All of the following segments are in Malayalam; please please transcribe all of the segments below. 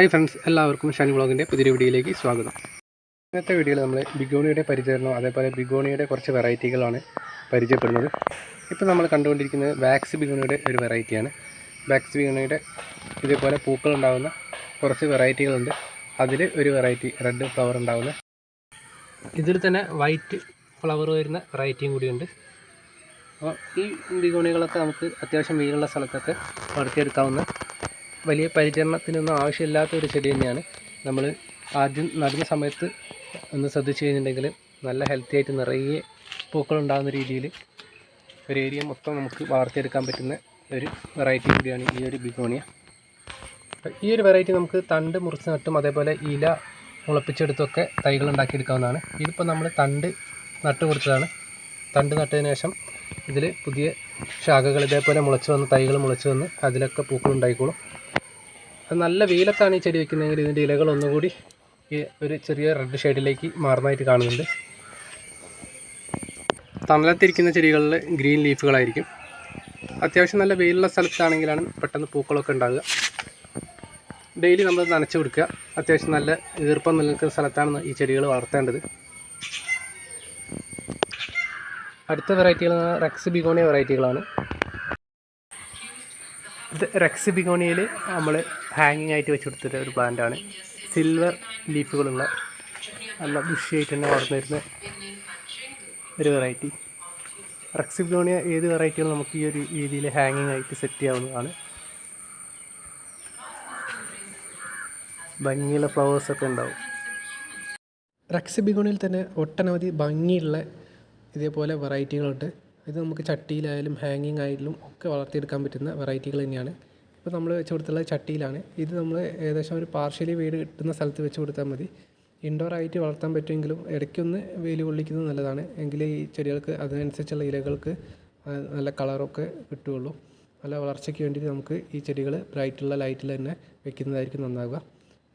ഹായ് ഫ്രണ്ട്സ് എല്ലാവർക്കും ഷാനി വ്ളോഗിന്റെ പുതിയ വീഡിയോയിലേക്ക് സ്വാഗതം. ഇന്നത്തെ വീഡിയോയിൽ നമ്മൾ ബിഗോണിയുടെ പരിചരണം അതേപോലെ ബിഗോണിയുടെ കുറച്ച് വെറൈറ്റികളാണ് പരിചയപ്പെടുന്നത്. ഇപ്പോൾ നമ്മൾ കണ്ടുകൊണ്ടിരിക്കുന്നത് വാക്സ് ബിഗോണിയുടെ ഒരു വെറൈറ്റിയാണ്. വാക്സ് ബിഗോണിയുടെ ഇതേപോലെ പൂക്കൾ ഉണ്ടാകുന്ന കുറച്ച് വെറൈറ്റികളുണ്ട്. അതിൽ ഒരു വെറൈറ്റി റെഡ് ഫ്ലവർ ഉണ്ടാകുന്ന ഇതിൽ തന്നെ വൈറ്റ് ഫ്ലവർ വരുന്ന വെറൈറ്റിയും കൂടിയുണ്ട്. അപ്പോൾ ഈ ബിഗോണികളൊക്കെ നമുക്ക് അത്യാവശ്യം വെയിലുള്ള സ്ഥലത്തൊക്കെ വളർത്തിയെടുക്കാവുന്ന വലിയ പരിചരണത്തിനൊന്നും ആവശ്യമില്ലാത്ത ഒരു ചെടി തന്നെയാണ്. നമ്മൾ ആദ്യം നടുന്ന സമയത്ത് ഒന്ന് ശ്രദ്ധിച്ചു കഴിഞ്ഞിട്ടുണ്ടെങ്കിൽ നല്ല ഹെൽത്തി ആയിട്ട് നിറയെ പൂക്കളുണ്ടാകുന്ന രീതിയിൽ ഒരു ഏരിയ മൊത്തം നമുക്ക് വളർത്തിയെടുക്കാൻ പറ്റുന്ന ഒരു വെറൈറ്റി കൂടിയാണ് ഈ ഒരു ബിഗോണിയ ഈ ഒരു വെറൈറ്റി നമുക്ക് തണ്ട് മുറിച്ച് നട്ടും അതേപോലെ ഇല മുളപ്പിച്ചെടുത്തൊക്കെ തൈകൾ ഉണ്ടാക്കിയെടുക്കാവുന്നതാണ്. ഇതിപ്പോൾ നമ്മൾ തണ്ട് നട്ട് കൊടുത്തതാണ്. തണ്ട് നട്ടതിന് ശേഷം ഇതിൽ പുതിയ ശാഖകൾ ഇതേപോലെ മുളച്ച് വന്ന് തൈകൾ മുളച്ച് വന്ന് അതിലൊക്കെ അത് നല്ല വെയിലത്താണ് ഈ ചെടി വെക്കുന്നതെങ്കിൽ ഇതിന്റെ ഇലകൾ ഒന്നുകൂടി ഈ ഒരു ചെറിയ റെഡ് ഷെയ്ഡിലേക്ക് മാറുന്നതായിട്ട് കാണുന്നുണ്ട്. തണലത്തിരിക്കുന്ന ചെടികളിൽ ഗ്രീൻ ലീഫുകളായിരിക്കും അത്യാവശ്യം നല്ല വെയിലുള്ള സ്ഥലത്താണെങ്കിലാണ് പെട്ടെന്ന് പൂക്കളൊക്കെ ഉണ്ടാകുക ഡെയിലി നമ്മൾ നനച്ചു കൊടുക്കുക. അത്യാവശ്യം നല്ല ഈർപ്പം നിലനിൽക്കുന്ന സ്ഥലത്താണ് ഈ ചെടികൾ വളർത്തേണ്ടത്. അടുത്ത വെറൈറ്റികൾ റെക്സ് ബിഗോണിയ വെറൈറ്റികളാണ് ഇത് റെക്സ് ബിഗോണിയയിൽ നമ്മൾ ഹാങ്ങിങ് ആയിട്ട് വെച്ച് കൊടുത്തിട്ട് ഒരു പ്ലാന്റ് ആണ്. സിൽവർ ലീഫുകളുള്ള നല്ല ബുഷിയായിട്ട് തന്നെ വളർന്നു വരുന്ന ഒരു വെറൈറ്റി റക്സിബ്ലോണിയ ഏത് വെറൈറ്റികളും നമുക്ക് ഈ ഒരു രീതിയിൽ ഹാങ്ങിങ് ആയിട്ട് സെറ്റ് ചെയ്യാവുന്നതാണ്. ഭംഗിയുള്ള ഫ്ലവേഴ്സൊക്കെ ഉണ്ടാവും. റക്സിബിഗോണിയിൽ തന്നെ ഒട്ടനവധി ഭംഗിയുള്ള ഇതേപോലെ വെറൈറ്റികളുണ്ട് ഇത് നമുക്ക് ചട്ടിയിലായാലും ഹാങ്ങിങ് ആയാലും ഒക്കെ വളർത്തിയെടുക്കാൻ പറ്റുന്ന വെറൈറ്റികൾ തന്നെയാണ്. ഇപ്പോൾ നമ്മൾ വെച്ച് കൊടുത്തുള്ള ചട്ടിയിലാണ്. ഇത് നമ്മൾ ഏകദേശം ഒരു പാർഷ്യലി വീട് കിട്ടുന്ന സ്ഥലത്ത് വെച്ച് കൊടുത്താൽ മതി. ഇൻഡോർ ആയിട്ട് വളർത്താൻ പറ്റുമെങ്കിലും ഇടയ്ക്കൊന്ന് വെയിൽ കൊള്ളിക്കുന്നത് നല്ലതാണ്. എങ്കിലേ ഈ ചെടികൾക്ക് അതിനനുസരിച്ചുള്ള ഇലകൾക്ക് നല്ല കളറൊക്കെ കിട്ടുകയുള്ളൂ. നല്ല വളർച്ചയ്ക്ക് വേണ്ടിയിട്ട് നമുക്ക് ഈ ചെടികൾ ബ്രൈറ്റുള്ള ലൈറ്റിൽ തന്നെ വെക്കുന്നതായിരിക്കും നന്നാവുക.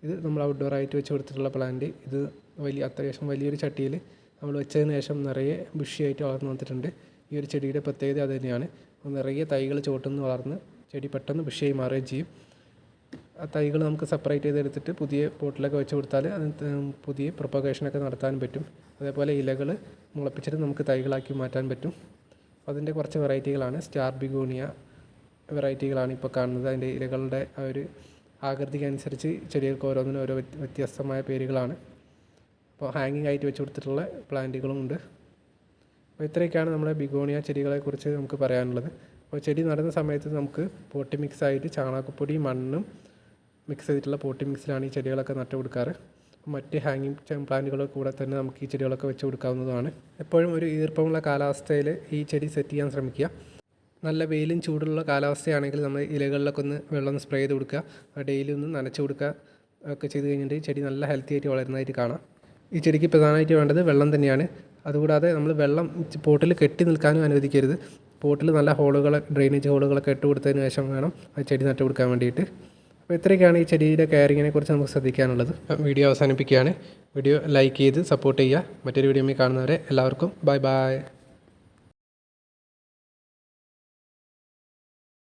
ഇത് നമ്മൾ ഔട്ട്ഡോർ ആയിട്ട് വെച്ച് കൊടുത്തിട്ടുള്ള പ്ലാന്റ് ഇത് വലിയ അത്യാവശ്യം വലിയൊരു ചട്ടിയിൽ നമ്മൾ വെച്ചതിന് ശേഷം നിറയെ ബുഷിയായിട്ട് വളർന്നു വന്നിട്ടുണ്ട്. ഈ ഒരു ചെടിയുടെ പ്രത്യേകത അത് തന്നെയാണ്. നിറയെ തൈകൾ ചുവട്ടുനിന്ന് വളർന്ന് ചെടി പെട്ടെന്ന് ബുഷിയായി മാറുകയും ചെയ്യും. ആ തൈകൾ നമുക്ക് സെപ്പറേറ്റ് ചെയ്തെടുത്തിട്ട് പുതിയ പോട്ടിലൊക്കെ വെച്ച് കൊടുത്താൽ അത് പുതിയ പ്രൊപ്പഗേഷനൊക്കെ നടത്താനും പറ്റും. അതേപോലെ ഇലകൾ മുളപ്പിച്ചിട്ട് നമുക്ക് തൈകളാക്കി മാറ്റാൻ പറ്റും. അതിന്റെ കുറച്ച് വെറൈറ്റികളാണ്. സ്റ്റാർ ബിഗോണിയ വെറൈറ്റികളാണ് ഇപ്പോൾ കാണുന്നത്. അതിന്റെ ഇലകളുടെ ആ ഒരു ആകൃതിക്കനുസരിച്ച് ചെടികൾക്ക് ഓരോന്നിനും ഓരോ വ്യത്യസ്തമായ പേരുകളാണ്. അപ്പോൾ ഹാങ്ങിങ് ആയിട്ട് വെച്ച് കൊടുത്തിട്ടുള്ള പ്ലാന്റുകളും ഉണ്ട് അപ്പോൾ ഇത്രയൊക്കെയാണ് നമ്മുടെ ബിഗോണിയ ചെടികളെക്കുറിച്ച് നമുക്ക് പറയാനുള്ളത്. അപ്പോൾ ചെടി നടുന്ന സമയത്ത് നമുക്ക് പോട്ടി മിക്സ് ആയിട്ട് ചാണകപ്പൊടി മണ്ണും മിക്സ് ചെയ്തിട്ടുള്ള പോട്ടി മിക്സിലാണ് ഈ ചെടികളൊക്കെ നട്ടു കൊടുക്കാറ്. മറ്റ് ഹാങ്ങിങ് പ്ലാന്റുകളൊക്കെ കൂടെ തന്നെ നമുക്ക് ഈ ചെടികളൊക്കെ വെച്ച് കൊടുക്കാവുന്നതാണ്. എപ്പോഴും ഒരു ഈർപ്പമുള്ള കാലാവസ്ഥയിൽ ഈ ചെടി സെറ്റ് ചെയ്യാൻ ശ്രമിക്കുക. നല്ല വെയിലും ചൂടുള്ള കാലാവസ്ഥയാണെങ്കിൽ നമ്മൾ ഇലകളിലൊക്കെ ഒന്ന് വെള്ളം സ്പ്രേ ചെയ്ത് കൊടുക്കുക. ഡെയിലി ഒന്ന് നനച്ച് കൊടുക്കുക. ഒക്കെ ചെയ്ത് കഴിഞ്ഞിട്ട് ചെടി നല്ല ഹെൽത്തി ആയിട്ട് വളരുന്നതായിട്ട് കാണാം. ഈ ചെടിക്ക് പ്രധാനമായിട്ട് വേണ്ടത് വെള്ളം തന്നെയാണ്. അതുകൂടാതെ നമ്മൾ വെള്ളം പോട്ടിൽ കെട്ടി നിൽക്കാനും അനുവദിക്കരുത്. പോട്ടിൽ നല്ല ഹോളുകൾ ഡ്രെയിനേജ് ഹോളുകളൊക്കെ ഇട്ട് കൊടുത്തതിന് ശേഷം വേണം ആ ചെടി നട്ടു കൊടുക്കാൻ വേണ്ടിയിട്ട്. അപ്പോൾ ഇത്രയൊക്കെയാണ് ഈ ചെടിയുടെ കെയറിങ്ങിനെ കുറിച്ച് നമുക്ക് ശ്രദ്ധിക്കാനുള്ളത്. വീഡിയോ അവസാനിപ്പിക്കുകയാണ്. വീഡിയോ ലൈക്ക് ചെയ്ത് സപ്പോർട്ട് ചെയ്യുക. മറ്റൊരു വീഡിയോ കാണുന്നവരെ എല്ലാവർക്കും ബൈ ബൈ